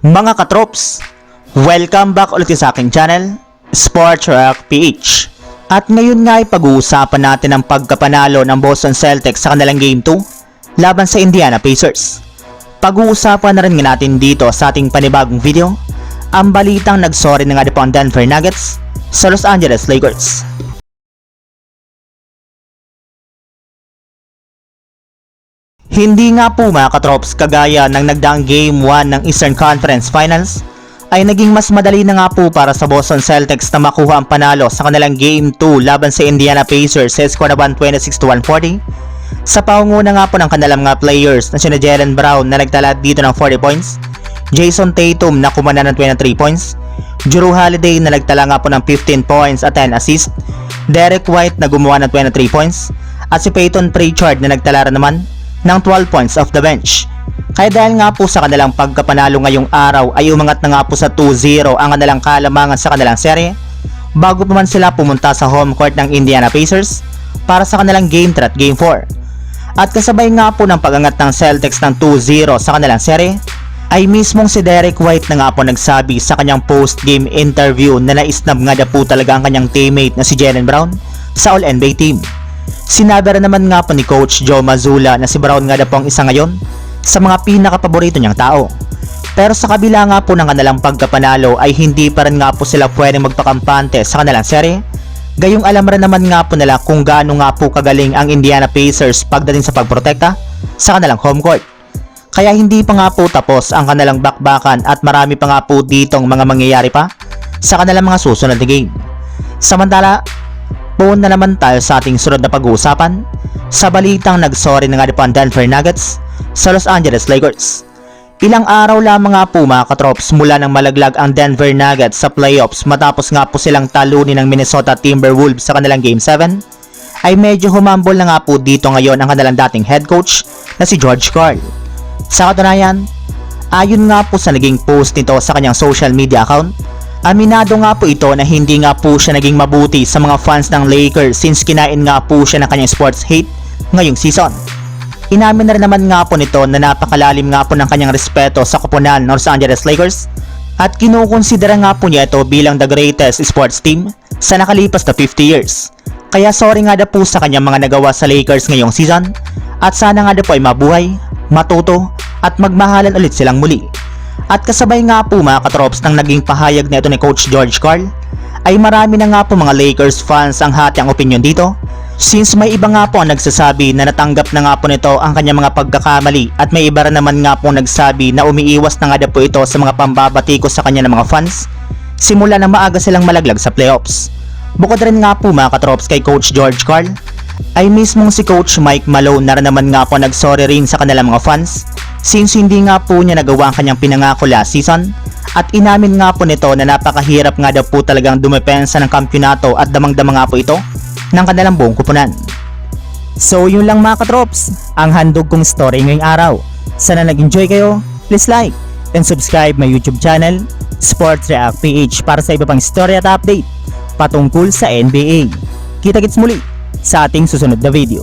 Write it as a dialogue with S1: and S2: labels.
S1: Mga katrops, welcome back ulit sa aking channel, Sports Rock PH. At ngayon nga ay pag-uusapan natin ang pagkapanalo ng Boston Celtics sa kanilang Game 2 laban sa Indiana Pacers. Pag-uusapan na rin nga natin dito sa ating panibagong video ang balitang nagsorry na nga po ang Denver Nuggets sa Los Angeles Lakers. Hindi nga po mga katrops kagaya ng nagdaang Game 1 ng Eastern Conference Finals ay naging mas madali na nga po para sa Boston Celtics na makuha ang panalo sa kanilang Game 2 laban sa Indiana Pacers sa score na 126-140 sa paunguna nga po ng kanilang mga players na sina Jalen Brown na nagtala dito ng 40 points, Jason Tatum na kumana ng 23 points, Drew Holiday na nagtala nga po ng 15 points at 10 assists, Derek White na gumawa ng 23 points, at si Peyton Pritchard na nagtala naman ng 12 points off the bench. Kaya dahil nga po sa kanilang pagkapanalo ngayong araw ay umangat na nga po sa 2-0 ang kanilang kalamangan sa kanilang serye bago pa man sila pumunta sa home court ng Indiana Pacers para sa kanilang Game 3 at Game 4. At kasabay nga po ng pagangat ng Celtics ng 2-0 sa kanilang serye ay mismong si Derek White na nga po nagsabi sa kanyang post-game interview na naisnab nga na po talaga ang kanyang teammate na si Jalen Brown sa All-NBA team. Sinabi rin naman nga po ni Coach Joe Mazzulla na si Brown nga na po ang isa ngayon sa mga pinakapaborito niyang tao. Pero sa kabila nga po ng kanilang pagkapanalo ay hindi pa rin nga po sila pwedeng magpakampante sa kanilang serye. Gayong alam rin naman nga po nila kung gaano nga po kagaling ang Indiana Pacers pagdating sa pagprotekta sa kanilang home court. Kaya hindi pa nga po tapos ang kanilang bakbakan at marami pa nga po ditong mga mangyayari pa sa kanilang mga susunod na game. Samantala, Puun na naman tayo sa ating sunod na pag-uusapan sa balitang nagsorry na nga po ang Denver Nuggets sa Los Angeles Lakers. Ilang araw lamang nga po mga katrops mula nang malaglag ang Denver Nuggets sa playoffs matapos nga po silang talunin ng Minnesota Timberwolves sa kanilang Game 7 ay medyo humambol na nga po dito ngayon ang kanilang dating head coach na si George Karl. Sa katunayan, ayon nga po sa naging post nito sa kanyang social media account, Aminado nga po ito na hindi nga po siya naging mabuti sa mga fans ng Lakers since kinain nga po siya ng kanyang sports hate ngayong season. Inamin na rin naman nga po nito na napakalalim nga po ng kanyang respeto sa koponan ng Los Angeles Lakers at kinukonsidera nga po niya ito bilang the greatest sports team sa nakalipas na 50 years. Kaya sorry nga na po sa kanyang mga nagawa sa Lakers ngayong season at sana nga na po ay mabuhay, matuto at magmahalan ulit silang muli. At kasabay nga po mga katrops ng naging pahayag nito ni Coach George Carl, ay marami na nga po mga Lakers fans ang hati ang opinion dito. Since may iba nga po ang nagsasabi na natanggap na nga po nito ang kanyang mga pagkakamali at may iba naman nga po nagsabi na umiiwas na nga na po ito sa mga pambabatikos sa kanya ng mga fans simula na maaga silang malaglag sa playoffs. Bukod rin nga po mga katrops kay Coach George Carl, ay mismong si Coach Mike Malone na naman nga po nagsorry rin sa kanilang mga fans since hindi nga po niya nagawa ang kanyang pinangako last season at inamin nga po nito na napakahirap nga daw po talagang dumepensa ng kampyonato at damang-dama nga po ito ng kanilang buong kupunan. So yun lang mga katrops, ang handog kong story ngayong araw. Sana nag-enjoy kayo, please like and subscribe my YouTube channel, Sports React PH para sa iba pang story at update patungkol sa NBA. Kita-kits muli sa ating susunod na video.